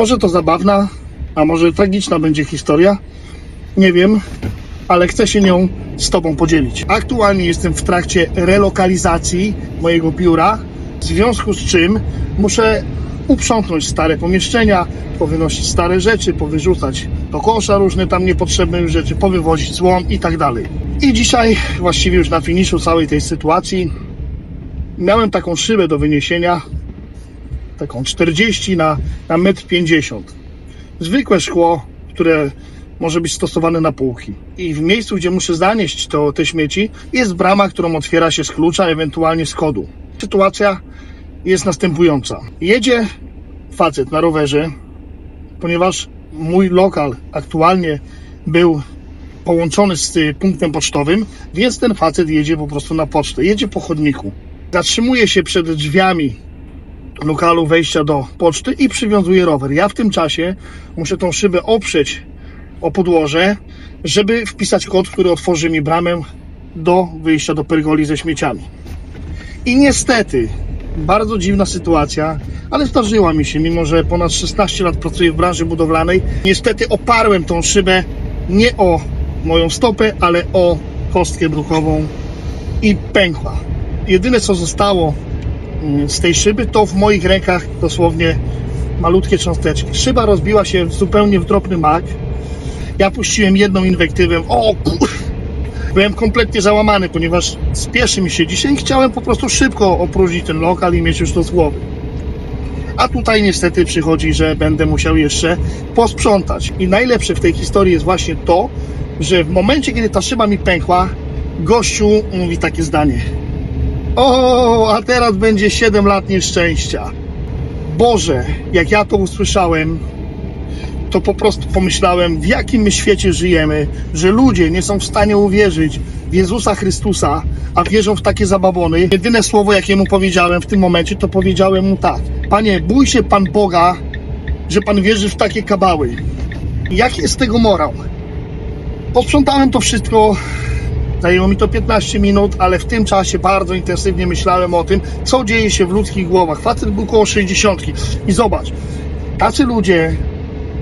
Może to zabawna, a może tragiczna będzie historia. Nie wiem, ale chcę się nią z Tobą podzielić. Aktualnie jestem w trakcie relokalizacji mojego biura, w związku z czym muszę uprzątnąć stare pomieszczenia, powynosić stare rzeczy, powyrzucać do kosza różne tam niepotrzebne rzeczy, powywozić złom i tak dalej. I dzisiaj, właściwie już na finiszu całej tej sytuacji, miałem taką szybę do wyniesienia, taką 40 na, na 1,50 m. Zwykłe szkło, które może być stosowane na półki. I w miejscu, gdzie muszę zanieść to, te śmieci, jest brama, którą otwiera się z klucza, ewentualnie z kodu. Sytuacja jest następująca. Jedzie facet na rowerze, ponieważ mój lokal aktualnie był połączony z punktem pocztowym, więc ten facet jedzie po prostu na pocztę. Jedzie po chodniku. Zatrzymuje się przed drzwiami lokalu wejścia do poczty i przywiązuje rower. Ja w tym czasie muszę tą szybę oprzeć o podłoże, żeby wpisać kod, który otworzy mi bramę do wyjścia do pergoli ze śmieciami. I niestety, bardzo dziwna sytuacja, ale zdarzyła mi się, mimo że ponad 16 lat pracuję w branży budowlanej. Niestety oparłem tą szybę nie o moją stopę, ale o kostkę brukową i pękła. Jedyne co zostało z tej szyby to w moich rękach dosłownie malutkie cząsteczki. Szyba rozbiła się zupełnie w drobny mak. Ja puściłem jedną inwektywę. O kur... Byłem kompletnie załamany, ponieważ spieszy mi się dzisiaj chciałem po prostu szybko opróżnić ten lokal i mieć już to z głowy. A tutaj niestety przychodzi, że będę musiał jeszcze posprzątać. I najlepsze w tej historii jest właśnie to, że w momencie, kiedy ta szyba mi pękła, gościu mówi takie zdanie. O, a teraz będzie 7 lat nieszczęścia. Boże, jak ja to usłyszałem, to po prostu pomyślałem, w jakim my świecie żyjemy, że ludzie nie są w stanie uwierzyć w Jezusa Chrystusa, a wierzą w takie zabawony. Jedyne słowo, jakie mu powiedziałem w tym momencie, to powiedziałem mu tak. Panie, bój się Pan Boga, że Pan wierzy w takie kabały. Jaki jest tego morał? Posprzątałem to wszystko. Zajęło mi to 15 minut, ale w tym czasie bardzo intensywnie myślałem o tym, co dzieje się w ludzkich głowach. Facet był koło 60 i zobacz, tacy ludzie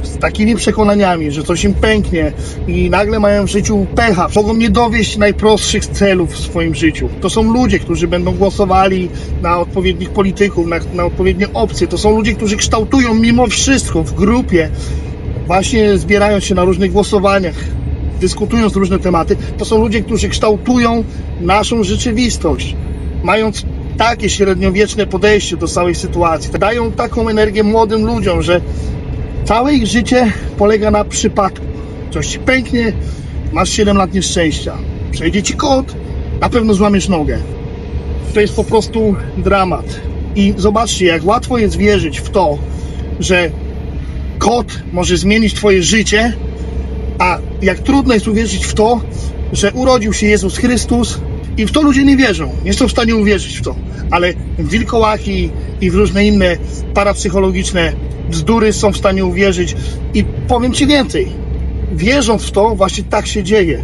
z takimi przekonaniami, że coś im pęknie i nagle mają w życiu pecha, mogą nie dowieść najprostszych celów w swoim życiu. To są ludzie, którzy będą głosowali na odpowiednich polityków, na, na odpowiednie opcje. To są ludzie, którzy kształtują mimo wszystko w grupie, właśnie zbierając się na różnych głosowaniach, dyskutując różne tematy. To są ludzie, którzy kształtują naszą rzeczywistość, mając takie średniowieczne podejście do całej sytuacji. Dają taką energię młodym ludziom, że Całe ich życie polega na przypadku. Coś ci pęknie, masz 7 lat nieszczęścia. Przejdzie ci kot, na pewno złamiesz nogę. To jest po prostu dramat. I zobaczcie, jak łatwo jest wierzyć w to, że kot może zmienić twoje życie, a jak trudno jest uwierzyć w to, że urodził się Jezus Chrystus i w to ludzie nie wierzą. Nie są w stanie uwierzyć w to. Ale wilkołaki i w różne inne parapsychologiczne bzdury są w stanie uwierzyć. I powiem Ci więcej. Wierząc w to, właśnie tak się dzieje.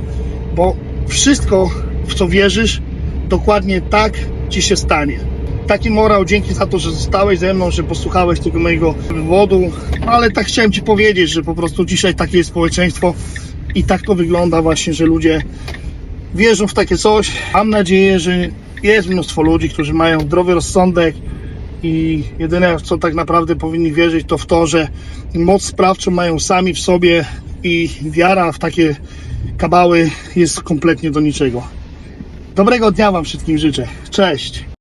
Bo wszystko, w co wierzysz, dokładnie tak Ci się stanie. Taki morał, dzięki za to, że zostałeś ze mną, że posłuchałeś tego mojego wywodu. Ale tak chciałem Ci powiedzieć, że po prostu dzisiaj takie jest społeczeństwo i tak to wygląda właśnie, że ludzie wierzą w takie coś. Mam nadzieję, że jest mnóstwo ludzi, którzy mają zdrowy rozsądek i jedyne, w co tak naprawdę powinni wierzyć, to w to, że moc sprawczą mają sami w sobie i wiara w takie kabały jest kompletnie do niczego. Dobrego dnia Wam wszystkim życzę. Cześć!